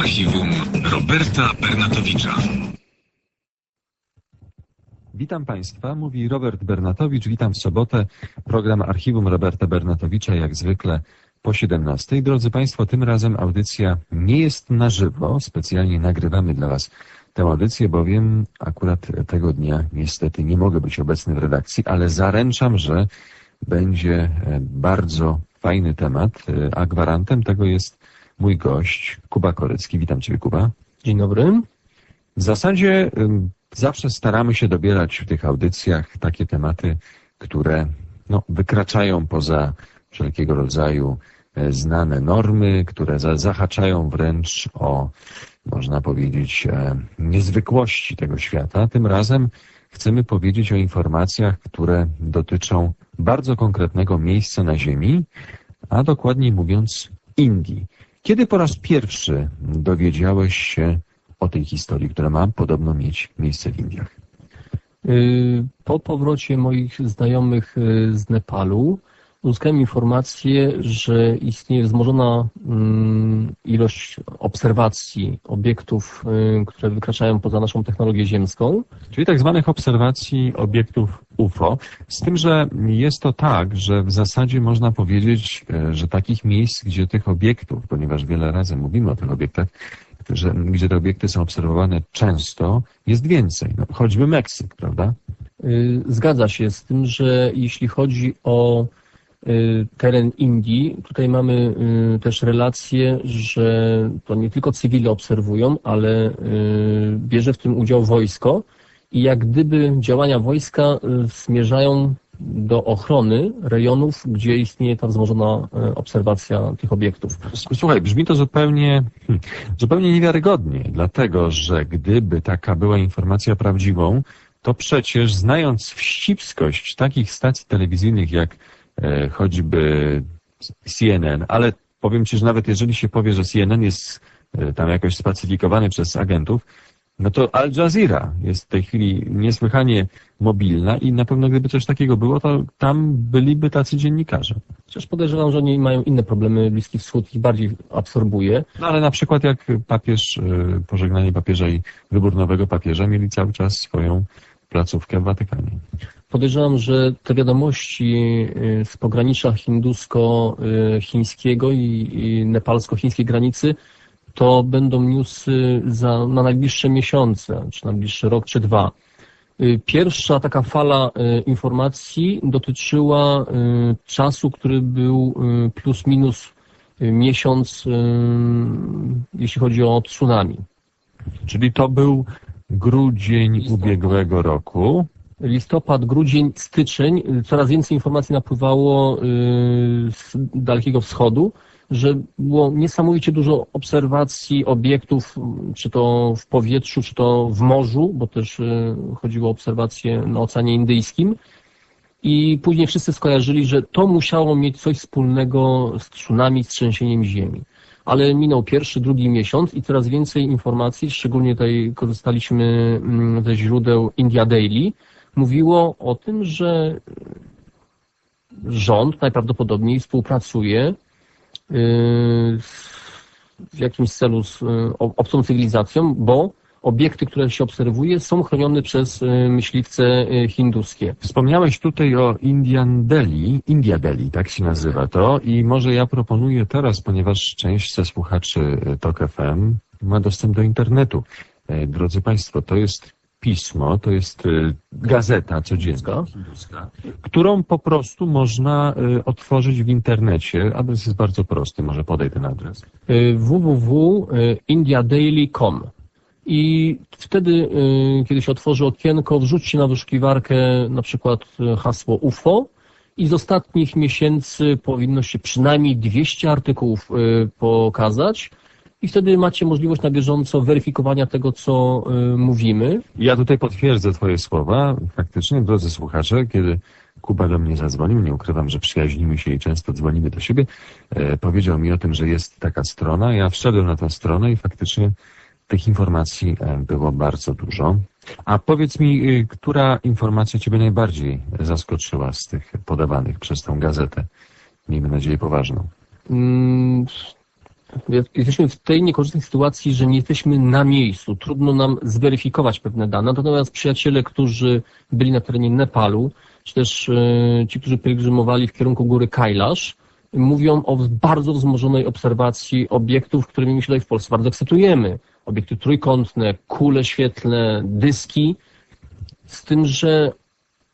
Archiwum Roberta Bernatowicza. Witam Państwa, mówi Robert Bernatowicz. Witam w sobotę. Program Archiwum Roberta Bernatowicza, jak zwykle po 17. Drodzy Państwo, tym razem audycja nie jest na żywo. Specjalnie nagrywamy dla Was tę audycję, bowiem akurat tego dnia niestety nie mogę być obecny w redakcji, ale zaręczam, że będzie e, bardzo fajny temat, e, a gwarantem tego jest mój gość, Kuba Korecki. Witam Ciebie, Kuba. Dzień dobry. W zasadzie zawsze staramy się dobierać w tych audycjach takie tematy, które no, wykraczają poza wszelkiego rodzaju e, znane normy, które za, zahaczają wręcz o, można powiedzieć, e, niezwykłości tego świata. Tym razem chcemy powiedzieć o informacjach, które dotyczą bardzo konkretnego miejsca na Ziemi, a dokładniej mówiąc Indii. Kiedy po raz pierwszy dowiedziałeś się o tej historii, która ma podobno mieć miejsce w Indiach? Y, Po powrocie moich znajomych y, z Nepalu uzyskałem informację, że istnieje wzmożona mm, ilość obserwacji obiektów, y, które wykraczają poza naszą technologię ziemską. Czyli tak zwanych obserwacji obiektów UFO. Z tym, że jest to tak, że w zasadzie można powiedzieć, e, że takich miejsc, gdzie tych obiektów, ponieważ wiele razy mówimy o tych obiektach, że, gdzie te obiekty są obserwowane często, jest więcej. No, choćby Meksyk, prawda? Y, Zgadza się z tym, że jeśli chodzi o teren Indii, tutaj mamy y, też relację, że to nie tylko cywile obserwują, ale y, bierze w tym udział wojsko i jak gdyby działania wojska y, zmierzają do ochrony rejonów, gdzie istnieje ta wzmożona y, obserwacja tych obiektów. Słuchaj, brzmi to zupełnie, hmm, zupełnie niewiarygodnie, dlatego że gdyby taka była informacja prawdziwą, to przecież znając wścibskość takich stacji telewizyjnych jak choćby CNN, ale powiem Ci, że nawet jeżeli się powie, że CNN jest e, tam jakoś spacyfikowany przez agentów, no to Al Jazeera jest w tej chwili niesłychanie mobilna i na pewno gdyby coś takiego było, to tam byliby tacy dziennikarze. Chociaż podejrzewam, że oni mają inne problemy, Bliski Wschód ich bardziej absorbuje. No ale na przykład jak papież, e, pożegnanie papieża i wybór nowego papieża mieli cały czas swoją placówkę w Watykanie. Podejrzewam, że te wiadomości y, z pogranicza hindusko-chińskiego i, nepalsko-chińskiej granicy to będą newsy za, na najbliższe miesiące, czy na najbliższy rok, czy dwa. Y, Pierwsza taka fala y, informacji dotyczyła czasu, który był plus minus miesiąc, jeśli chodzi o tsunami. Czyli to był grudzień ubiegłego roku. listopad, grudzień, styczeń coraz więcej informacji napływało y, z Dalekiego Wschodu, że było niesamowicie dużo obserwacji obiektów, czy to w powietrzu, czy to w morzu, bo też y, chodziło o obserwacje na Oceanie Indyjskim. I później wszyscy skojarzyli, że to musiało mieć coś wspólnego z tsunami, z trzęsieniem ziemi. Ale minął pierwszy, drugi miesiąc i coraz więcej informacji, szczególnie tutaj korzystaliśmy mm, ze źródeł India Daily, mówiło o tym, że rząd najprawdopodobniej współpracuje yy, w jakimś celu z yy, obcą cywilizacją, bo obiekty, które się obserwuje, są chronione przez yy, myśliwce yy, hinduskie. Wspomniałeś tutaj o Indian Delhi, India Delhi, tak się nazywa to i może ja proponuję teraz, ponieważ część ze słuchaczy e, TOK FM ma dostęp do internetu. E, Drodzy Państwo, to jest pismo, to jest e, gazeta codzienna, którą po prostu można e, otworzyć w internecie. Adres jest bardzo prosty, może podaj ten adres. www.indiadaily.com i wtedy, y, kiedy się otworzy okienko, wrzućcie na wyszukiwarkę na przykład y, hasło UFO i z ostatnich miesięcy powinno się przynajmniej 200 artykułów y, pokazać i wtedy macie możliwość na bieżąco weryfikowania tego, co y, mówimy. Ja tutaj potwierdzę Twoje słowa. Faktycznie, drodzy słuchacze, kiedy Kuba do mnie zadzwonił, nie ukrywam, że przyjaźnimy się i często dzwonimy do siebie, e, powiedział mi o tym, że jest taka strona. Ja wszedłem na tę stronę i faktycznie tych informacji e, było bardzo dużo. A powiedz mi, y, która informacja Ciebie najbardziej zaskoczyła z tych podawanych przez tą gazetę? Miejmy nadzieję poważną. Mm, Jesteśmy w tej niekorzystnej sytuacji, że nie jesteśmy na miejscu. Trudno nam zweryfikować pewne dane. Natomiast przyjaciele, którzy byli na terenie Nepalu, czy też e, ci, którzy pielgrzymowali w kierunku góry Kailash, mówią o bardzo wzmożonej obserwacji obiektów, którymi my się tutaj w Polsce bardzo ekscytujemy. Obiekty trójkątne, kule świetlne, dyski. Z tym, że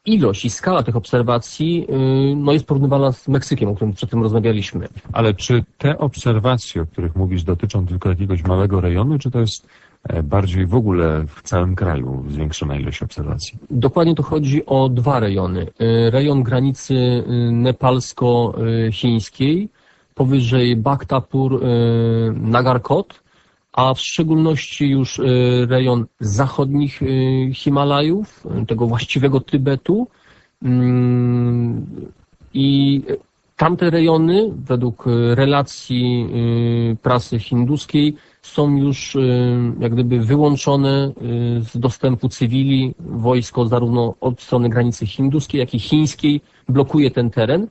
ilość i skala tych obserwacji y, no, jest porównywalna z Meksykiem, o którym przed tym rozmawialiśmy. Ale czy te obserwacje, o których mówisz, dotyczą tylko jakiegoś małego rejonu, czy to jest e, bardziej w ogóle w całym kraju zwiększona ilość obserwacji? Dokładnie to chodzi o dwa rejony. Y, Rejon granicy y, nepalsko-chińskiej, powyżej Bhaktapur, y, Nagarkot, a w szczególności już y, rejon zachodnich y, Himalajów, tego właściwego Tybetu. Mm, I tamte rejony, według y, relacji prasy hinduskiej, są już jak gdyby wyłączone z dostępu cywili. Wojsko zarówno od strony granicy hinduskiej, jak i chińskiej blokuje ten teren.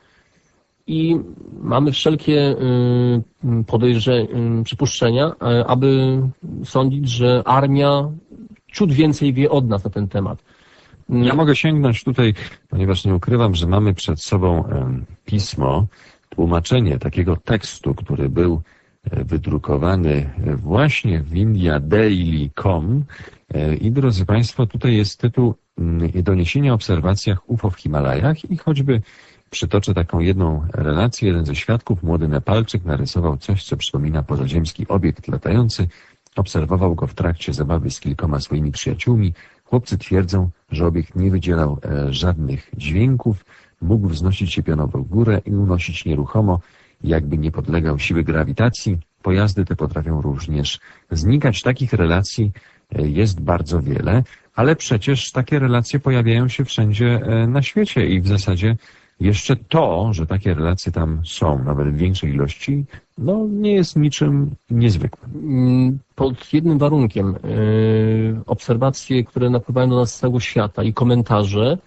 I mamy wszelkie y, podejrze, y, przypuszczenia, y, aby sądzić, że armia ciut więcej wie od nas na ten temat. Ja mogę sięgnąć tutaj, ponieważ nie ukrywam, że mamy przed sobą em, pismo, tłumaczenie takiego tekstu, który był e, wydrukowany e, właśnie w indiadaily.com E, i drodzy Państwo, tutaj jest tytuł mm, Doniesienia o obserwacjach UFO w Himalajach i choćby przytoczę taką jedną relację. Jeden ze świadków, młody Nepalczyk, narysował coś, co przypomina pozaziemski obiekt latający. Obserwował go w trakcie zabawy z kilkoma swoimi przyjaciółmi. Chłopcy twierdzą, że obiekt nie wydzielał e, żadnych dźwięków, mógł wznosić się pionowo w górę i unosić nieruchomo, jakby nie podlegał siły grawitacji. Pojazdy te potrafią również znikać. Takich relacji e, jest bardzo wiele, ale przecież takie relacje pojawiają się wszędzie e, na świecie i w zasadzie jeszcze to, że takie relacje tam są, nawet w większej ilości, no nie jest niczym niezwykłym. Mm, Pod jednym warunkiem. y, Obserwacje, które napływają do nas z całego świata i komentarze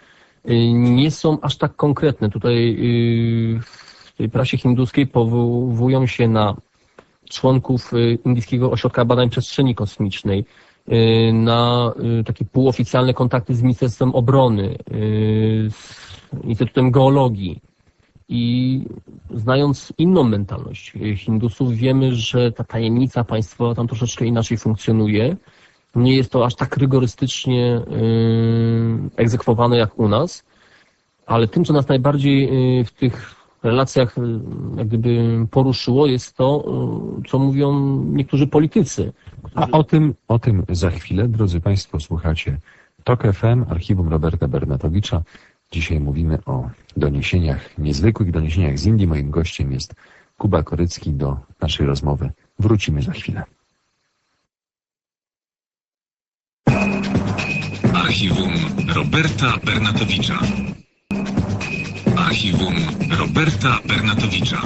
y, nie są aż tak konkretne. Tutaj y, w tej prasie hinduskiej powołują się na członków Indyjskiego Ośrodka Badań Przestrzeni Kosmicznej, na y, takie półoficjalne kontakty z Ministerstwem Obrony, y, z Instytutem Geologii. I znając inną mentalność y, Hindusów, wiemy, że ta tajemnica państwowa tam troszeczkę inaczej funkcjonuje. Nie jest to aż tak rygorystycznie y, egzekwowane jak u nas, ale tym, co nas najbardziej y, w tych relacjach y, jak gdyby poruszyło, jest to, y, co mówią niektórzy politycy. A o tym, o tym za chwilę, drodzy Państwo, słuchacie TOK FM, archiwum Roberta Bernatowicza. Dzisiaj mówimy o doniesieniach niezwykłych, doniesieniach z Indii. Moim gościem jest Kuba Korycki. Do naszej rozmowy wrócimy za chwilę. Archiwum Roberta Bernatowicza. Archiwum Roberta Bernatowicza.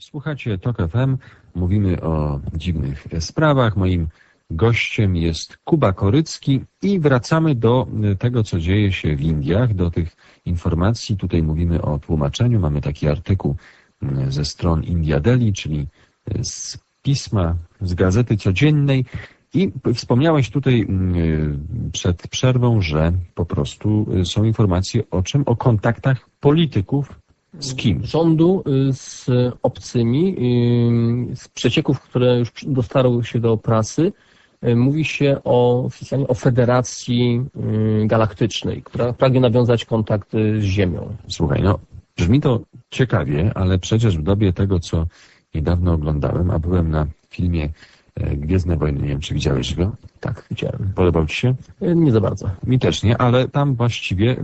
Słuchacie TOK FM, mówimy o dziwnych sprawach. Moim gościem jest Kuba Korycki i wracamy do tego, co dzieje się w Indiach, do tych informacji. Tutaj mówimy o tłumaczeniu. Mamy taki artykuł ze stron India Delhi, czyli z pisma, z gazety codziennej. I wspomniałeś tutaj y, przed przerwą, że po prostu y, są informacje o czym? O kontaktach polityków z kim? rządu y, z obcymi, z przecieków, które już dostarły się do prasy, mówi się o, oficjalnie o Federacji Galaktycznej, która pragnie nawiązać kontakt z Ziemią. Słuchaj, no brzmi to ciekawie, ale przecież w dobie tego, co niedawno oglądałem, a byłem na filmie Gwiezdne Wojny, nie wiem, czy widziałeś go? Tak, widziałem. Podobał ci się? Y, Nie za bardzo. Mi też nie, ale tam właściwie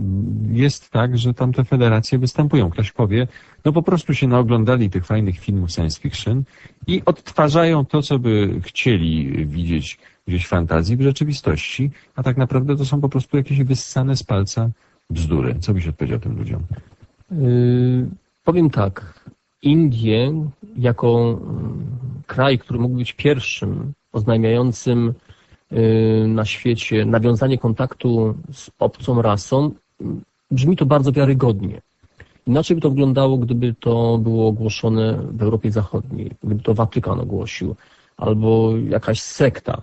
jest tak, że tam te federacje występują. Ktoś powie, no po prostu się naoglądali tych fajnych filmów science fiction i odtwarzają to, co by chcieli widzieć gdzieś w fantazji, w rzeczywistości, a tak naprawdę to są po prostu jakieś wyssane z palca bzdury. Co byś odpowiedział tym ludziom? Y, Powiem tak. Indie jako mm, kraj, który mógł być pierwszym oznajmiającym y, na świecie nawiązanie kontaktu z obcą rasą, brzmi to bardzo wiarygodnie. Inaczej by to wyglądało, gdyby to było ogłoszone w Europie Zachodniej, gdyby to Watykan ogłosił, albo jakaś sekta.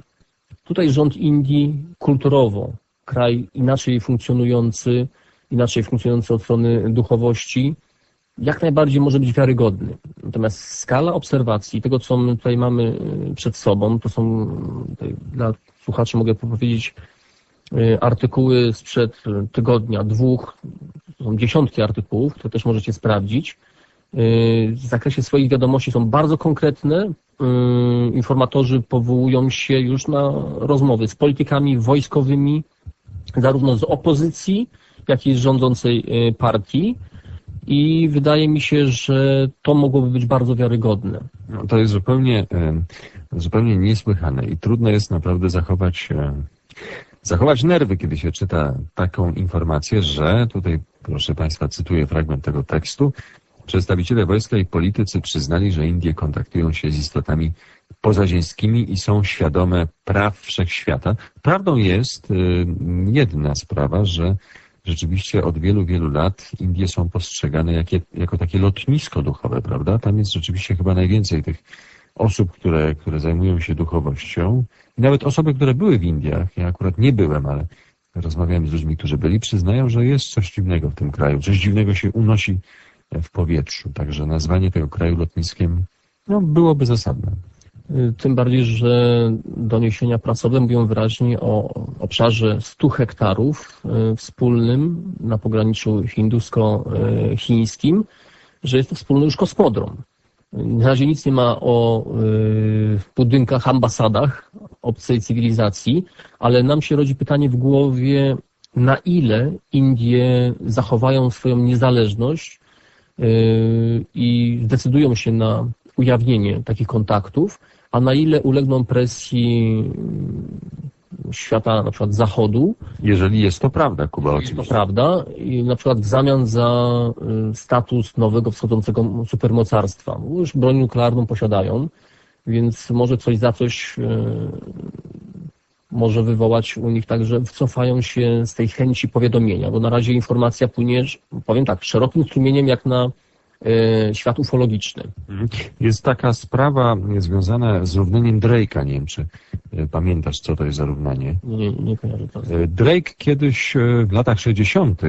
Tutaj rząd Indii kulturowo, kraj inaczej funkcjonujący, inaczej funkcjonujący od strony duchowości, jak najbardziej może być wiarygodny. Natomiast skala obserwacji, tego co my tutaj mamy y, przed sobą, to są, y, dla słuchaczy mogę powiedzieć, y, artykuły sprzed tygodnia, dwóch, są dziesiątki artykułów, które też możecie sprawdzić. W zakresie swoich wiadomości są bardzo konkretne. Informatorzy powołują się już na rozmowy z politykami wojskowymi, zarówno z opozycji, jak i z rządzącej partii i wydaje mi się, że to mogłoby być bardzo wiarygodne. No, to jest zupełnie, zupełnie niesłychane i trudno jest naprawdę zachować, e, zachować nerwy, kiedy się czyta taką informację, że tutaj, proszę Państwa, cytuję fragment tego tekstu. Przedstawiciele wojska i politycy przyznali, że Indie kontaktują się z istotami pozaziemskimi i są świadome praw wszechświata. Prawdą jest e, jedna sprawa, że rzeczywiście od wielu, wielu lat Indie są postrzegane jakie, jako takie lotnisko duchowe, prawda? Tam jest rzeczywiście chyba najwięcej tych osób, które, które zajmują się duchowością. I nawet osoby, które były w Indiach, ja akurat nie byłem, ale rozmawiałem z ludźmi, którzy byli, przyznają, że jest coś dziwnego w tym kraju. Coś dziwnego się unosi w powietrzu. Także nazwanie tego kraju lotniskiem no, byłoby zasadne. Tym bardziej, że doniesienia prasowe mówią wyraźnie o obszarze 100 hektarów e, wspólnym na pograniczu hindusko-chińskim, że jest to wspólny już kosmodrom. Na razie nic nie ma o e, budynkach, ambasadach obcej cywilizacji, ale nam się rodzi pytanie w głowie, na ile Indie zachowają swoją niezależność e, i zdecydują się na ujawnienie takich kontaktów, a na ile ulegną presji świata na przykład zachodu. Jeżeli jest to prawda, Kuba, oczywiście. To prawda i na przykład w zamian za y, status nowego wschodzącego supermocarstwa. Już broń nuklearną posiadają, więc może coś za coś y, może wywołać u nich tak, że wycofają się z tej chęci powiadomienia, bo na razie informacja płynie, powiem tak, szerokim strumieniem jak na świat ufologiczny. Mhm. Jest taka sprawa związana z równaniem Drake'a. Nie wiem, czy e, pamiętasz, co to jest za równanie? Nie, nie kojarzę to. E, Drake kiedyś w latach 60.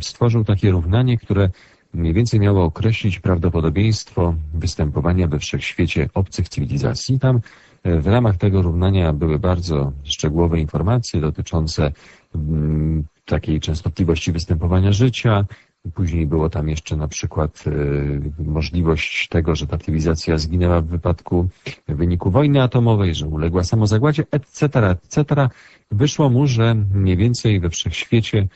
stworzył takie równanie, które mniej więcej miało określić prawdopodobieństwo występowania we wszechświecie obcych cywilizacji. Tam w ramach tego równania były bardzo szczegółowe informacje dotyczące takiej częstotliwości występowania życia, Później było tam jeszcze na przykład e, możliwość tego, że ta cywilizacja zginęła w wypadku w wyniku wojny atomowej, że uległa samozagładzie, etc., etc. Wyszło mu, że mniej więcej we wszechświecie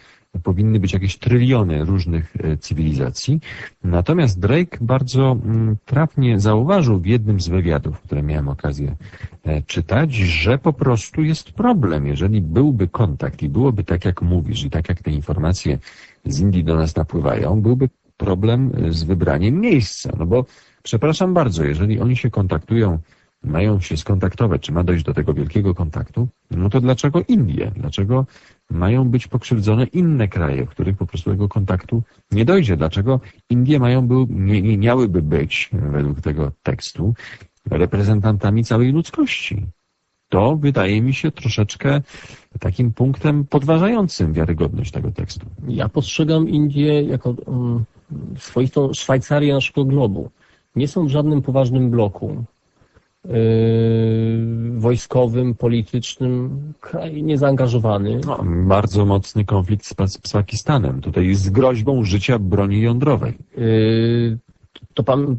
powinny być jakieś tryliony różnych e, cywilizacji. Natomiast Drake bardzo mm, trafnie zauważył w jednym z wywiadów, które miałem okazję e, czytać, że po prostu jest problem. Jeżeli byłby kontakt i byłoby tak, jak mówisz i tak, jak te informacje z Indii do nas napływają, byłby problem z wybraniem miejsca. No bo, przepraszam bardzo, jeżeli oni się kontaktują, mają się skontaktować, czy ma dojść do tego wielkiego kontaktu, no to dlaczego Indie? Dlaczego mają być pokrzywdzone inne kraje, w których po prostu tego kontaktu nie dojdzie? Dlaczego Indie mają był, nie, nie miałyby być, według tego tekstu, reprezentantami całej ludzkości? to wydaje mi się troszeczkę takim punktem podważającym wiarygodność tego tekstu. Ja postrzegam Indię jako um, swoistą Szwajcarię naszego globu. Nie są w żadnym poważnym bloku wojskowym, politycznym, kraj niezaangażowany. No, bardzo mocny konflikt z, z, Pakistanem. Tutaj z groźbą życia broni jądrowej. Yy, to pan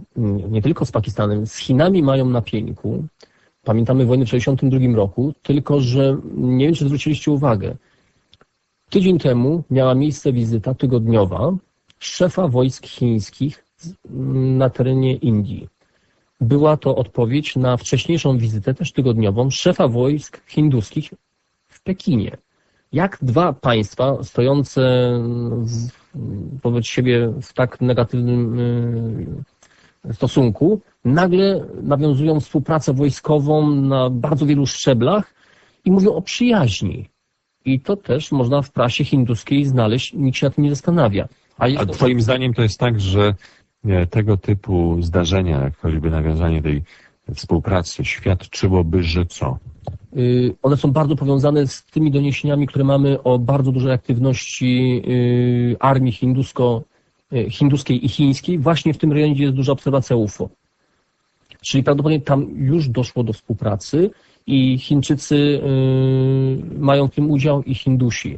nie tylko z Pakistanem, z Chinami mają na pieńku. Pamiętamy wojnę w 1962 roku, tylko że nie wiem, czy zwróciliście uwagę. Tydzień temu miała miejsce wizyta tygodniowa szefa wojsk chińskich na terenie Indii. Była to odpowiedź na wcześniejszą wizytę, też tygodniową, szefa wojsk hinduskich w Pekinie. Jak dwa państwa stojące w, wobec siebie w tak negatywnym y, stosunku nagle nawiązują współpracę wojskową na bardzo wielu szczeblach i mówią o przyjaźni. I to też można w prasie hinduskiej znaleźć, nikt się na tym nie zastanawia. A A twoim zdaniem to jest tak, że tego typu zdarzenia, jak choćby nawiązanie tej współpracy, świadczyłoby, że co? Y, One są bardzo powiązane z tymi doniesieniami, które mamy o bardzo dużej aktywności y, armii hindusko, y, hinduskiej i chińskiej właśnie w tym rejonie, jest duża obserwacja UFO. Czyli prawdopodobnie tam już doszło do współpracy i Chińczycy mają w tym udział i Hindusi.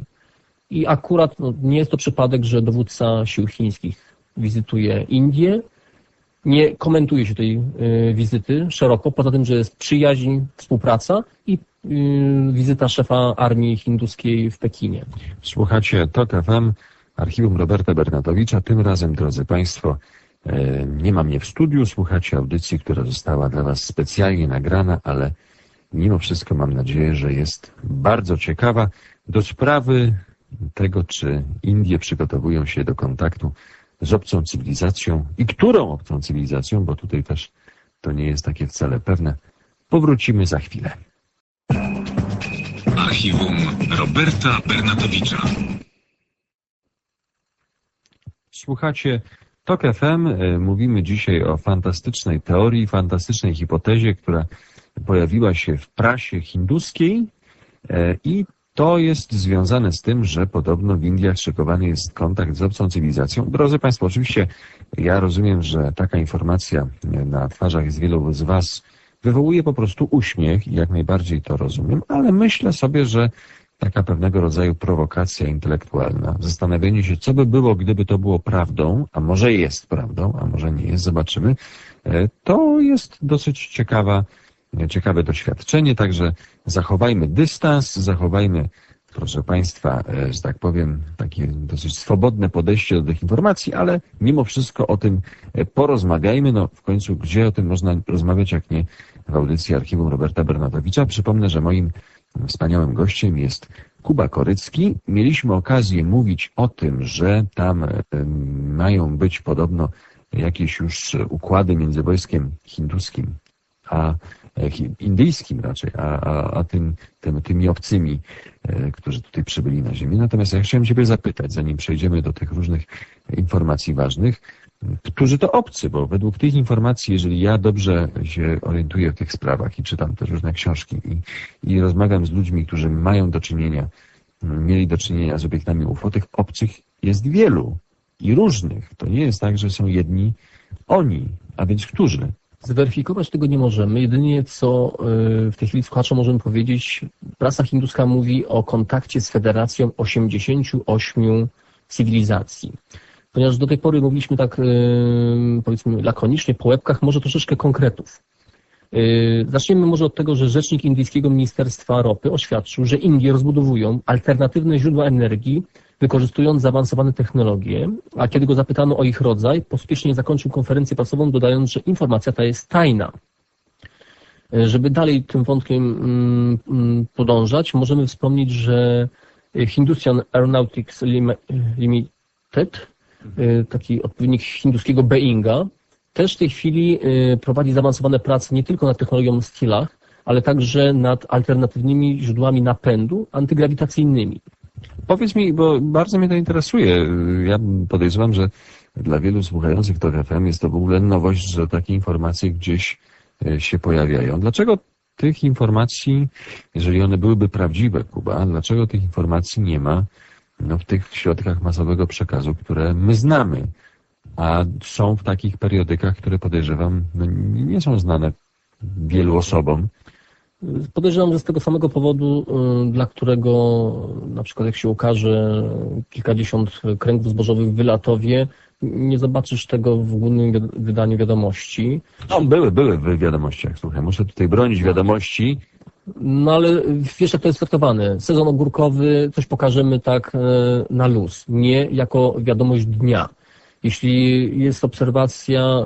I akurat no, nie jest to przypadek, że dowódca sił chińskich wizytuje Indię. Nie komentuje się tej y, wizyty szeroko, poza tym, że jest przyjaźń, współpraca i y, wizyta szefa armii hinduskiej w Pekinie. Słuchacie TOK FM, archiwum Roberta Bernatowicza. Tym razem, drodzy Państwo, e, nie ma mnie w studiu. Słuchacie audycji, która została dla Was specjalnie nagrana, ale mimo wszystko mam nadzieję, że jest bardzo ciekawa do sprawy tego, czy Indie przygotowują się do kontaktu z obcą cywilizacją i którą obcą cywilizacją, bo tutaj też to nie jest takie wcale pewne. Powrócimy za chwilę. Archiwum Roberta Bernatowicza. Słuchacie TOK FM. E, Mówimy dzisiaj o fantastycznej teorii, fantastycznej hipotezie, która pojawiła się w prasie hinduskiej e, i to jest związane z tym, że podobno w Indiach szykowany jest kontakt z obcą cywilizacją. Drodzy Państwo, oczywiście ja rozumiem, że taka informacja e, na twarzach z wielu z Was wywołuje po prostu uśmiech i jak najbardziej to rozumiem, ale myślę sobie, że taka pewnego rodzaju prowokacja intelektualna, zastanowienie się, co by było, gdyby to było prawdą, a może jest prawdą, a może nie jest, zobaczymy, e, to jest dosyć ciekawa, ciekawe doświadczenie, także zachowajmy dystans, zachowajmy, proszę Państwa, e, że tak powiem, takie dosyć swobodne podejście do tych informacji, ale mimo wszystko o tym e, porozmawiajmy, no w końcu gdzie o tym można rozmawiać, jak nie w audycji Archiwum Roberta Bernatowicza. Przypomnę, że moim Wspaniałym gościem jest Kuba Korycki. Mieliśmy okazję mówić o tym, że tam e, mają być podobno jakieś już układy między wojskiem hinduskim a indyjskim raczej, a, a, a tym, tym, tymi obcymi, e, którzy tutaj przybyli na Ziemię. Natomiast ja chciałem Ciebie zapytać, zanim przejdziemy do tych różnych informacji ważnych, którzy to obcy, bo według tych informacji, jeżeli ja dobrze się orientuję w tych sprawach i czytam te różne książki i, i rozmawiam z ludźmi, którzy mają do czynienia, mieli do czynienia z obiektami UFO, tych obcych jest wielu i różnych. To nie jest tak, że są jedni oni, a więc którzy? Zweryfikować tego nie możemy. Jedynie co y, w tej chwili słuchaczom możemy powiedzieć, prasa hinduska mówi o kontakcie z Federacją 88 cywilizacji. Ponieważ do tej pory mówiliśmy tak, y, powiedzmy, lakonicznie, po łebkach, może troszeczkę konkretów. Y, Zaczniemy może od tego, że rzecznik indyjskiego Ministerstwa Ropy oświadczył, że Indie rozbudowują alternatywne źródła energii, wykorzystując zaawansowane technologie, a kiedy go zapytano o ich rodzaj, pospiesznie zakończył konferencję prasową, dodając, że informacja ta jest tajna. Żeby dalej tym wątkiem mm, mm, podążać, możemy wspomnieć, że Hindustian Aeronautics Lim- Limited, y, taki odpowiednik hinduskiego Boeinga, też w tej chwili y, prowadzi zaawansowane prace nie tylko nad technologią Stilach, ale także nad alternatywnymi źródłami napędu antygrawitacyjnymi. Powiedz mi, bo bardzo mnie to interesuje. Ja podejrzewam, że dla wielu słuchających to FM jest to w ogóle nowość, że takie informacje gdzieś e, się pojawiają. Dlaczego tych informacji, jeżeli one byłyby prawdziwe, Kuba, dlaczego tych informacji nie ma no, w tych środkach masowego przekazu, które my znamy, a są w takich periodykach, które podejrzewam no, nie są znane wielu osobom. Podejrzewam, że z tego samego powodu, y, dla którego na przykład jak się ukaże kilkadziesiąt kręgów zbożowych w Wylatowie, nie zobaczysz tego w głównym wydaniu wiadomości. No, były, były w wiadomościach, słuchaj, muszę tutaj bronić wiadomości. No ale wiesz, jak to jest traktowane. Sezon ogórkowy, coś pokażemy tak e, na luz, nie jako wiadomość dnia. Jeśli jest obserwacja e,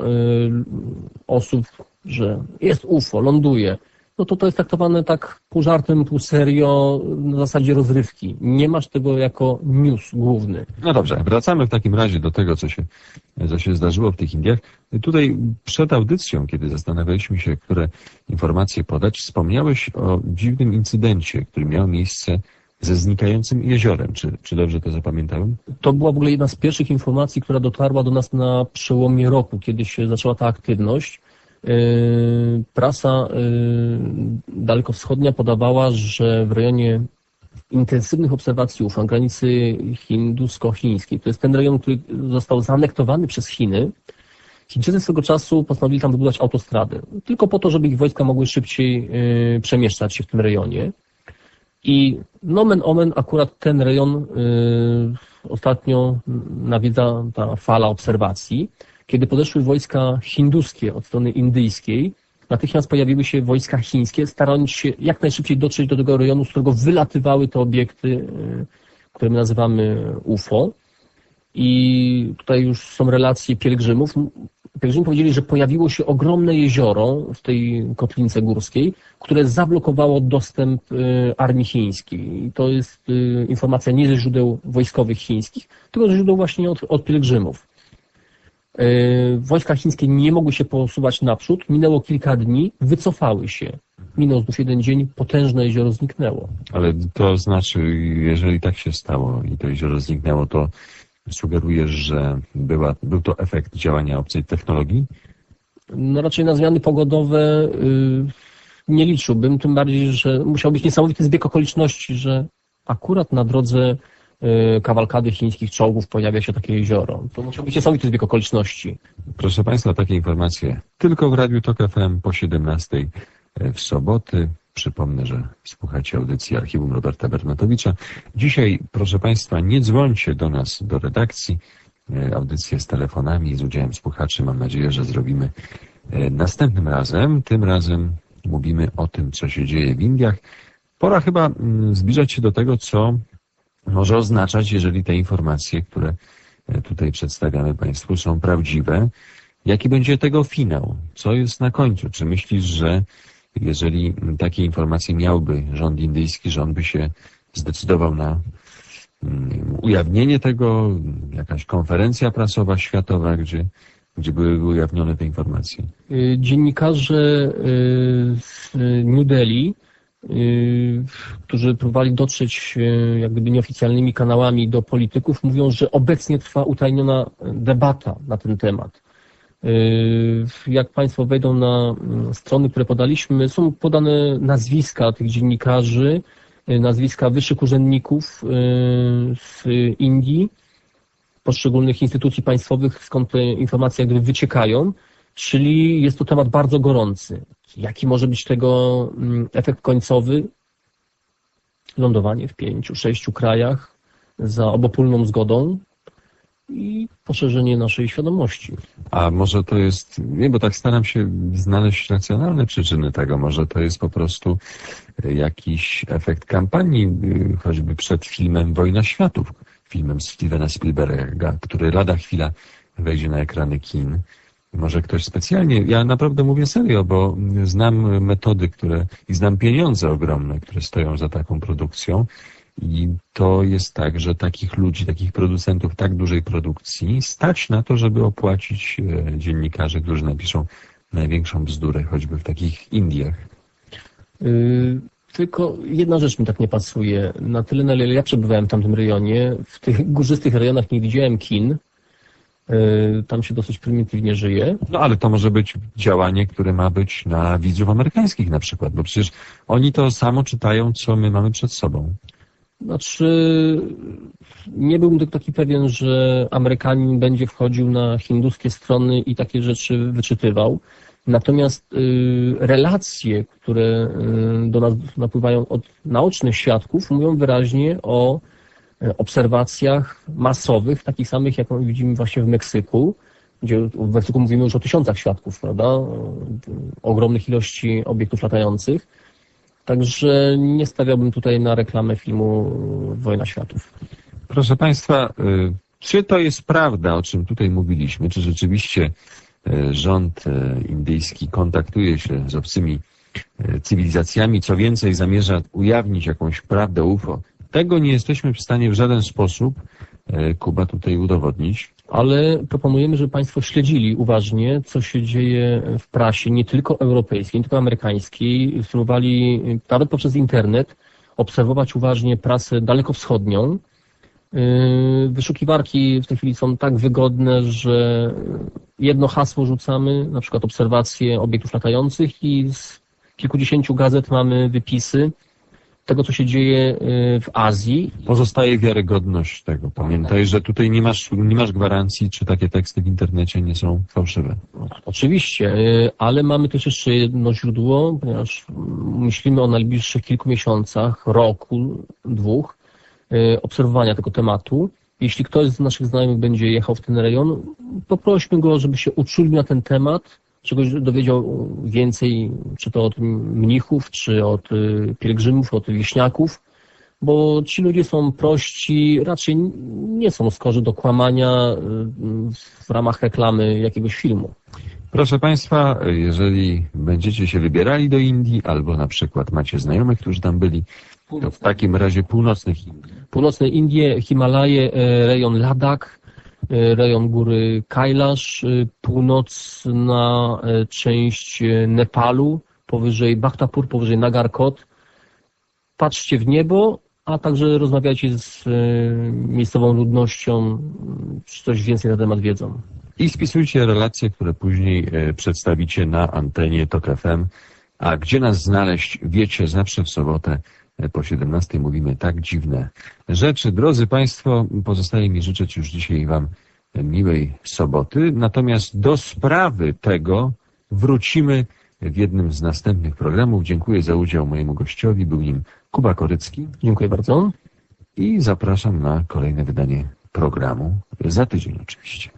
osób, że jest UFO, ląduje, no to to jest traktowane tak pół żartem, pół serio, na zasadzie rozrywki. Nie masz tego jako news główny. No dobrze, wracamy w takim razie do tego, co się, co się zdarzyło w tych Indiach. Tutaj przed audycją, kiedy zastanawialiśmy się, które informacje podać, wspomniałeś o dziwnym incydencie, który miał miejsce ze znikającym jeziorem. Czy, czy dobrze to zapamiętałem? To była w ogóle jedna z pierwszych informacji, która dotarła do nas na przełomie roku, kiedy się zaczęła ta aktywność. Yy, Prasa yy, dalekowschodnia podawała, że w rejonie intensywnych obserwacji UFO na granicy hindusko-chińskiej, to jest ten rejon, który został zaanektowany przez Chiny, Chińczycy swego czasu postanowili tam wybudować autostradę, tylko po to, żeby ich wojska mogły szybciej yy, przemieszczać się w tym rejonie. I nomen omen akurat ten rejon ostatnio nawiedza ta fala obserwacji. Kiedy podeszły wojska hinduskie od strony indyjskiej, natychmiast pojawiły się wojska chińskie, starając się jak najszybciej dotrzeć do tego rejonu, z którego wylatywały te obiekty, yy, które my nazywamy UFO. I tutaj już są relacje pielgrzymów. Pielgrzymi powiedzieli, że pojawiło się ogromne jezioro w tej kotlince górskiej, które zablokowało dostęp y, armii chińskiej. I to jest y, informacja nie ze źródeł wojskowych chińskich, tylko ze źródeł właśnie od, od pielgrzymów. Y, Wojska chińskie nie mogły się posuwać naprzód, minęło kilka dni, wycofały się. Minął znów jeden dzień, potężne jezioro zniknęło. Ale to znaczy, jeżeli tak się stało i to jezioro zniknęło, to sugerujesz, że była, był to efekt działania obcej technologii? No raczej na zmiany pogodowe y, nie liczyłbym, tym bardziej, że musiał być niesamowity zbieg okoliczności, że akurat na drodze kawalkady chińskich czołgów pojawia się takie jezioro. To musiał być niesamowity zbieg okoliczności. Proszę Państwa, takie informacje tylko w Radiu Tok FM po 17 w soboty. Przypomnę, że słuchacie audycji Archiwum Roberta Bernatowicza. Dzisiaj, proszę Państwa, nie dzwońcie do nas, do redakcji. E, Audycję z telefonami, z udziałem słuchaczy. Mam nadzieję, że zrobimy e, następnym razem. Tym razem mówimy o tym, co się dzieje w Indiach. Pora chyba mm, zbliżać się do tego, co może oznaczać, jeżeli te informacje, które e, tutaj przedstawiamy Państwu, są prawdziwe. Jaki będzie tego finał? Co jest na końcu? Czy myślisz, że jeżeli takie informacje miałby rząd indyjski, on by się zdecydował na mm, ujawnienie tego, jakaś konferencja prasowa światowa, gdzie, gdzie były ujawnione te informacje. Y, Dziennikarze y, z New Delhi, y, którzy próbowali dotrzeć y, jak gdyby nieoficjalnymi kanałami do polityków, mówią, że obecnie trwa utajniona debata na ten temat. Y, Jak Państwo wejdą na mm, strony, które podaliśmy, są podane nazwiska tych dziennikarzy, y, nazwiska wyższych urzędników y, z Indii, poszczególnych instytucji państwowych, skąd te informacje jakby wyciekają, czyli jest to temat bardzo gorący. Jaki może być tego mm, efekt końcowy? Lądowanie w pięciu, sześciu krajach za obopólną zgodą i poszerzenie naszej świadomości. A może to jest, nie, bo tak staram się znaleźć racjonalne przyczyny tego, może to jest po prostu jakiś efekt kampanii, y, choćby przed filmem Wojna Światów, filmem Stevena Spielberga, który lada chwila wejdzie na ekrany kin. Może ktoś specjalnie, ja naprawdę mówię serio, bo znam metody, które i znam pieniądze ogromne, które stoją za taką produkcją. I to jest tak, że takich ludzi, takich producentów tak dużej produkcji stać na to, żeby opłacić e, dziennikarzy, którzy napiszą największą bzdurę, choćby w takich Indiach. Yy, Tylko jedna rzecz mi tak nie pasuje. Na tyle, na ile ja przebywałem w tamtym rejonie, w tych górzystych rejonach nie widziałem kin. Yy, Tam się dosyć prymitywnie żyje. No ale to może być działanie, które ma być na widzów amerykańskich na przykład, bo przecież oni to samo czytają, co my mamy przed sobą. Znaczy, nie byłbym taki pewien, że Amerykanin będzie wchodził na hinduskie strony i takie rzeczy wyczytywał. Natomiast y, relacje, które y, do nas napływają od naocznych świadków, mówią wyraźnie o y, obserwacjach masowych, takich samych, jak widzimy właśnie w Meksyku, gdzie w Meksyku mówimy już o tysiącach świadków, prawda? O, ogromnych ilości obiektów latających. Także nie stawiałbym tutaj na reklamę filmu Wojna Światów. Proszę Państwa, y, czy to jest prawda, o czym tutaj mówiliśmy, czy rzeczywiście y, rząd y, indyjski kontaktuje się z obcymi cywilizacjami, co więcej zamierza ujawnić jakąś prawdę UFO? Tego nie jesteśmy w stanie w żaden sposób, y, Kuba, tutaj udowodnić. Ale proponujemy, żeby Państwo śledzili uważnie, co się dzieje w prasie, nie tylko europejskiej, nie tylko amerykańskiej. Spróbowali, nawet poprzez internet, obserwować uważnie prasę dalekowschodnią. Yy, Wyszukiwarki w tej chwili są tak wygodne, że jedno hasło rzucamy, na przykład obserwacje obiektów latających i z kilkudziesięciu gazet mamy wypisy tego, co się dzieje yy, w Azji. Pozostaje wiarygodność tego. Pamiętaj, że tutaj nie masz, nie masz gwarancji, czy takie teksty w internecie nie są fałszywe. Oczywiście, y, ale mamy też jeszcze jedno źródło, ponieważ myślimy o najbliższych kilku miesiącach, roku, dwóch, y, obserwowania tego tematu. Jeśli ktoś z naszych znajomych będzie jechał w ten rejon, poprośmy go, żeby się uczulił na ten temat, czegoś dowiedział więcej, czy to od mnichów, czy od y, pielgrzymów, od wieśniaków, bo ci ludzie są prości, raczej nie są skorzy do kłamania y, w ramach reklamy jakiegoś filmu. Proszę Państwa, jeżeli będziecie się wybierali do Indii, albo na przykład macie znajomych, którzy tam byli, to w takim razie północnych Indii. Północne Indie, Himalaje, e, rejon Ladakh, e, rejon góry Kailash, e, północna e, część Nepalu, powyżej Bhaktapur, powyżej Nagarkot. Patrzcie w niebo, a także rozmawiajcie z miejscową ludnością, czy coś więcej na temat wiedzą. I spisujcie relacje, które później przedstawicie na antenie TOK FM. A gdzie nas znaleźć, wiecie, zawsze w sobotę po 17 mówimy tak dziwne rzeczy. Drodzy Państwo, pozostaje mi życzyć już dzisiaj Wam miłej soboty. Natomiast do sprawy tego wrócimy w jednym z następnych programów. Dziękuję za udział mojemu gościowi. Był nim Kuba Korycki Dziękuję bardzo. i zapraszam na kolejne wydanie programu za tydzień oczywiście.